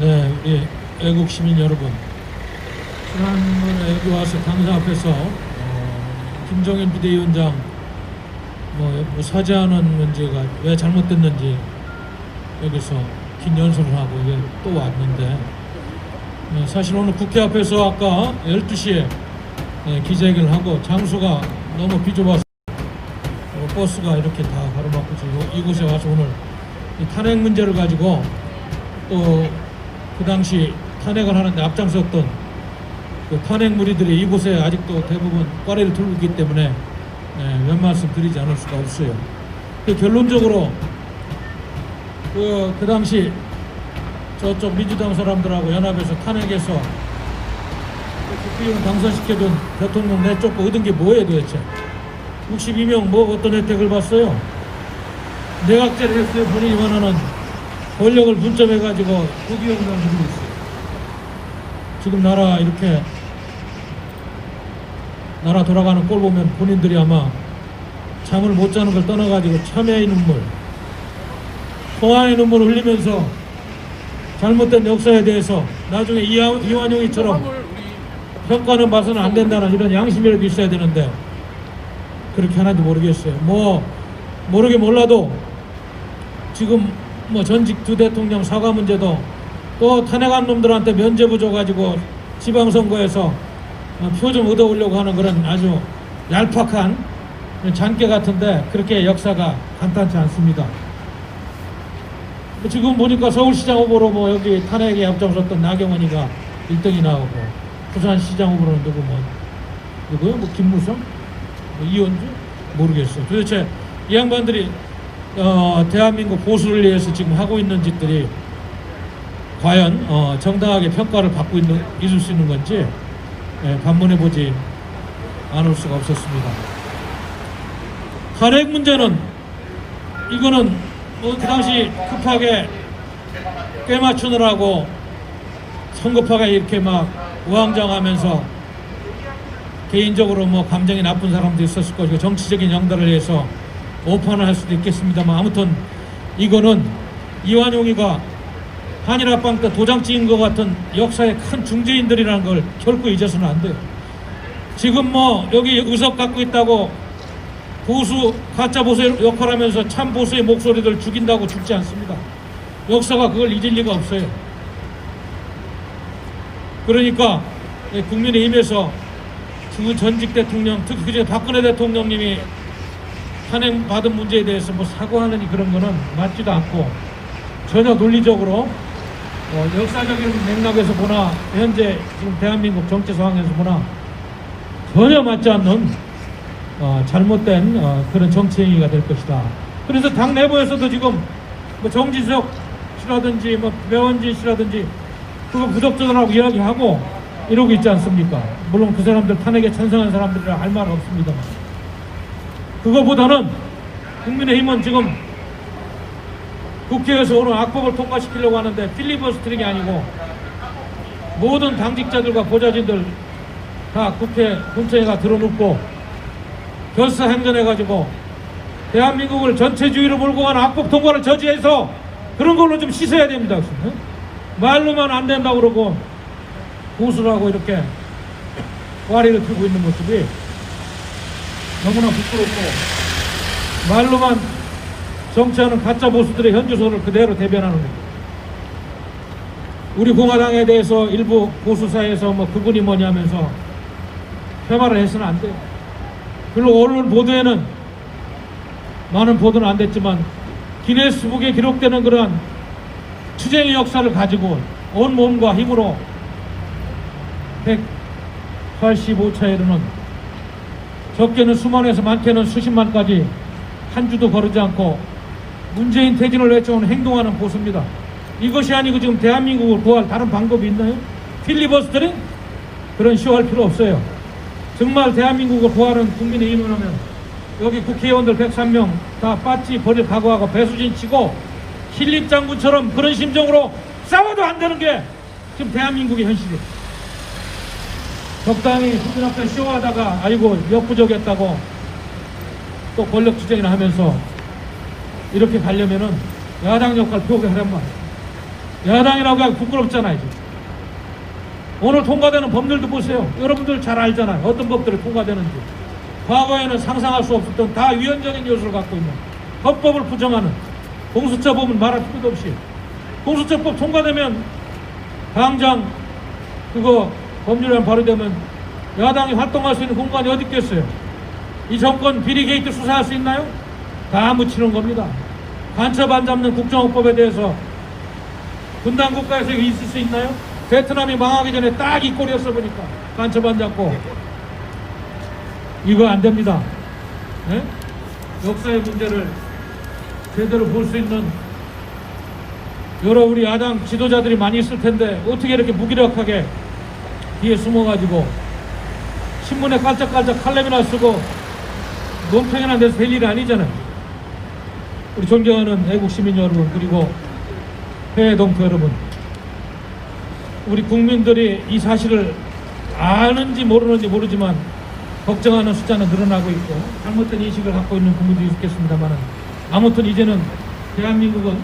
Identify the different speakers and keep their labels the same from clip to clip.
Speaker 1: 네, 우리 애국 시민 여러분. 지난번에 여기 와서 당사 앞에서 어, 김정일 비대위원장 뭐, 뭐 사죄하는 문제가 왜 잘못됐는지 여기서 긴 연설을 하고 이게 또 왔는데 네, 사실 오늘 국회 앞에서 아까 12시에 네, 기자회견을 하고 장소가 너무 비좁아서 어, 버스가 이렇게 다 가로막고 지금 이곳에 와서 오늘 이 탄핵 문제를 가지고 또 그 당시 탄핵을 하는데 앞장섰던 그 탄핵 무리들이 이곳에 아직도 대부분 꽈리를 들고 있기 때문에 예, 몇 말씀 드리지 않을 수가 없어요. 그 결론적으로 그, 그 당시 저쪽 민주당 사람들하고 연합해서 탄핵해서 국회의원 당선시켜준 대통령 내쫓고 얻은 게 뭐예요 도대체? 62명 뭐 어떤 혜택을 봤어요? 내각제를 했어요. 본인이 원하는 권력을 분점해가지고 국위원장을 누리고 있어요. 지금 나라 이렇게 나라 돌아가는 꼴 보면 본인들이 아마 잠을 못 자는 걸 떠나가지고 참회의 눈물, 통화의 눈물을 흘리면서 잘못된 역사에 대해서 나중에 이하, 이완용이처럼 평가는 봐서는 안 된다는 이런 양심이라도 있어야 되는데 그렇게 하는지 모르겠어요. 뭐 모르게 몰라도 지금 뭐 전직 두 대통령 사과 문제도 또 탄핵한 놈들한테 면죄부 줘가지고 지방선거에서 표 좀 얻어오려고 하는 그런 아주 얄팍한 잔깨 같은데 그렇게 역사가 간단치 않습니다. 뭐 지금 보니까 서울시장 후보로 뭐 여기 탄핵에 앞장섰던 나경원이가 1등이 나오고 부산시장 후보로는 누구 뭐 누구요? 뭐 김무성? 뭐 이현주? 모르겠어요. 도대체 이 양반들이 어, 대한민국 보수를 위해서 지금 하고 있는 짓들이 과연 어, 정당하게 평가를 받고 있는, 있을 수 있는 건지 예, 반문해 보지 않을 수가 없었습니다. 탄핵 문제는 이거는 뭐 그 당시 급하게 꿰맞추느라고 성급하게 이렇게 막 우왕좌왕하면서 개인적으로 뭐 감정이 나쁜 사람도 있었을 것이고 정치적인 영달을 위해서 오판을 할 수도 있겠습니다만 아무튼 이거는 이완용이가 한일 합방 때 도장 찍은 것 같은 역사의 큰 중재인들이라는 걸 결코 잊어서는 안 돼요. 지금 뭐 여기 의석 갖고 있다고 보수 가짜 보수 역할하면서 참 보수의 목소리들 죽인다고 죽지 않습니다. 역사가 그걸 잊을 리가 없어요. 그러니까 예, 국민의힘에서 그 전직 대통령, 특히 박근혜 대통령님이 탄핵 받은 문제에 대해서 뭐 사과하느니 그런 거는 맞지도 않고 전혀 논리적으로 어, 역사적인 맥락에서 보나 현재 지금 대한민국 정치 상황에서 보나 전혀 맞지 않는 어, 잘못된 어, 그런 정치 행위가 될 것이다. 그래서 당 내부에서도 지금 뭐 정진석 씨라든지 뭐 배원진 씨라든지 그거 부적절하고 이야기하고 이러고 있지 않습니까? 물론 그 사람들 탄핵에 찬성한 사람들이라 할 말은 없습니다만 그거보다는 국민의힘은 지금 국회에서 오늘 악법을 통과시키려고 하는데 필리버스트링이 아니고 모든 당직자들과 보좌진들 다 국회 본청에가 들어눕고 결사 행전해가지고 대한민국을 전체주의로 몰고 가는 악법 통과를 저지해서 그런 걸로 좀 씻어야 됩니다. 응? 말로만 안 된다고 그러고 보수라고 이렇게 와리를 틀고 있는 모습이 너무나 부끄럽고 말로만 정치하는 가짜 보수들의 현주소를 그대로 대변하는 겁니다. 우리 공화당에 대해서 일부 보수사에서 뭐 그분이 뭐냐면서 폄하를 해서는 안 돼요. 그리고 언론 보도에는 많은 보도는 안 됐지만 기네스북에 기록되는 그러한 투쟁의 역사를 가지고 온 몸과 힘으로 185차에 이르는 적게는 수만에서 많게는 수십만까지 한 주도 거르지 않고 문재인 퇴진을 외쳐온 행동하는 보수입니다. 이것이 아니고 지금 대한민국을 구할 다른 방법이 있나요? 필리버스터링? 그런 쇼할 필요 없어요. 정말 대한민국을 구하는 국민의힘을 하면 여기 국회의원들 103명 다 빠찌 버릴 각오하고 배수진 치고 힐립 장군처럼 그런 심정으로 싸워도 안 되는 게 지금 대한민국의 현실이에요. 적당히 국민 앞에 쇼하다가 아이고 역부족했다고 또 권력 투쟁이나 하면서 이렇게 가려면은 야당 역할 포기하란 말이에요. 야당이라고 하기 부끄럽잖아요. 지금. 오늘 통과되는 법률도 보세요. 여러분들 잘 알잖아요. 어떤 법들이 통과되는지. 과거에는 상상할 수 없었던 다 위헌적인 요소를 갖고 있는 헌법을 부정하는 공수처법은 말할 필요도 없이 공수처법 통과되면 당장 그거 법률안 발의되면 야당이 활동할 수 있는 공간이 어디 있겠어요? 이 정권 비리 게이트 수사할 수 있나요? 다 묻히는 겁니다. 간첩 안 잡는 국정원법에 대해서 분단 국가에서 있을 수 있나요? 베트남이 망하기 전에 딱 이 꼴이었어 보니까 간첩 안 잡고 이거 안 됩니다. 예? 역사의 문제를 제대로 볼 수 있는 여러 우리 야당 지도자들이 많이 있을 텐데 어떻게 이렇게 무기력하게 뒤에 숨어가지고 신문에 깔짝깔짝 칼럼이나 쓰고 논평이나 내서 될 일이 아니잖아요. 우리 존경하는 애국 시민 여러분 그리고 해외 동포 여러분 우리 국민들이 이 사실을 아는지 모르는지 모르지만 걱정하는 숫자는 늘어나고 있고 잘못된 인식을 갖고 있는 국민들이 있겠습니다만 아무튼 이제는 대한민국은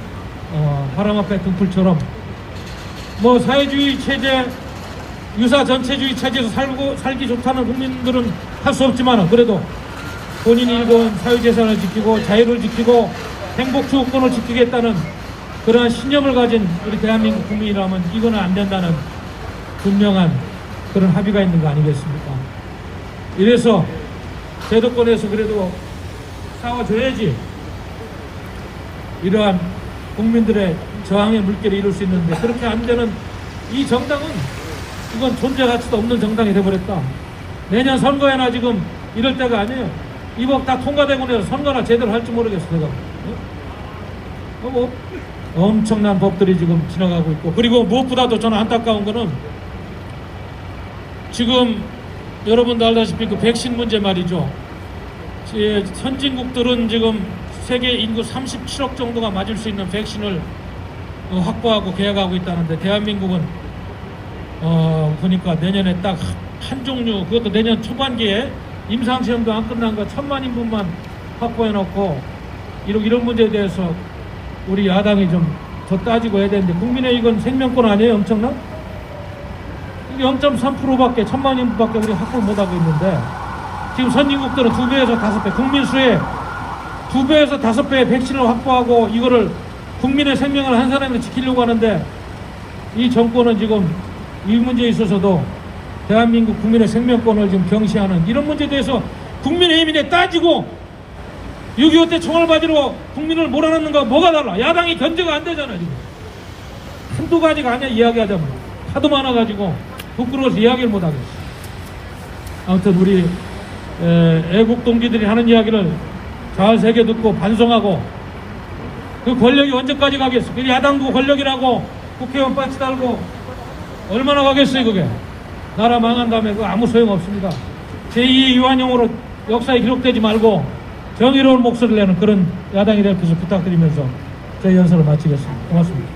Speaker 1: 어, 바람 앞에 등불처럼 뭐 사회주의 체제 유사 전체주의 체제에서 살고 살기 좋다는 국민들은 할 수 없지만 그래도 본인이 일궈온 사회재산을 지키고 자유를 지키고 행복 추구권을 지키겠다는 그러한 신념을 가진 우리 대한민국 국민이라면 이거는 안 된다는 분명한 그런 합의가 있는 거 아니겠습니까? 이래서 제도권에서 그래도 싸워줘야지 이러한 국민들의 저항의 물결을 이룰 수 있는데 그렇게 안 되는 이 정당은 이건 존재 가치도 없는 정당이 돼버렸다. 내년 선거에나 지금 이럴 때가 아니에요. 이법 다 통과되고 나서 선거나 제대로 할지 모르겠어 내가. 어? 어, 뭐 엄청난 법들이 지금 지나가고 있고 그리고 무엇보다도 저는 안타까운 거는 지금 여러분도 알다시피 그 백신 문제 말이죠. 예, 선진국들은 지금 세계 인구 37억 정도가 맞을 수 있는 백신을 어, 확보하고 계약하고 있다는데 대한민국은 어 보니까 내년에 딱 한 종류 그것도 내년 초반기에 임상 시험도 안 끝난 거 천만 인분만 확보해 놓고 이런 이런 문제에 대해서 우리 야당이 좀 더 따지고 해야 되는데 국민의 이건 생명권 아니에요 엄청나? 이게 0.3%밖에 천만 인분밖에 우리 확보 못 하고 있는데 지금 선진국들은 두 배에서 다섯 배 국민 수의 두 배에서 다섯 배의 백신을 확보하고 이거를 국민의 생명을 한 사람이 지키려고 하는데 이 정권은 지금 이 문제에 있어서도 대한민국 국민의 생명권을 지금 경시하는 이런 문제에 대해서 국민의힘이 내 따지고 6.25 때 총알 바지로 국민을 몰아넣는 거 뭐가 달라? 야당이 견제가 안 되잖아 지금. 한두 가지가 아니야 이야기하자면 하도 많아가지고 부끄러워서 이야기를 못 하겠어. 아무튼 우리 에, 애국 동지들이 하는 이야기를 잘 새겨 듣고 반성하고 그 권력이 언제까지 가겠어? 그 야당도 권력이라고 국회의원 빠치 달고 얼마나 가겠어요 그게? 나라 망한 다음에 그 아무 소용 없습니다. 제2의 유한용으로 역사에 기록되지 말고 정의로운 목소리를 내는 그런 야당이 될 것을 부탁드리면서 제 연설을 마치겠습니다. 고맙습니다.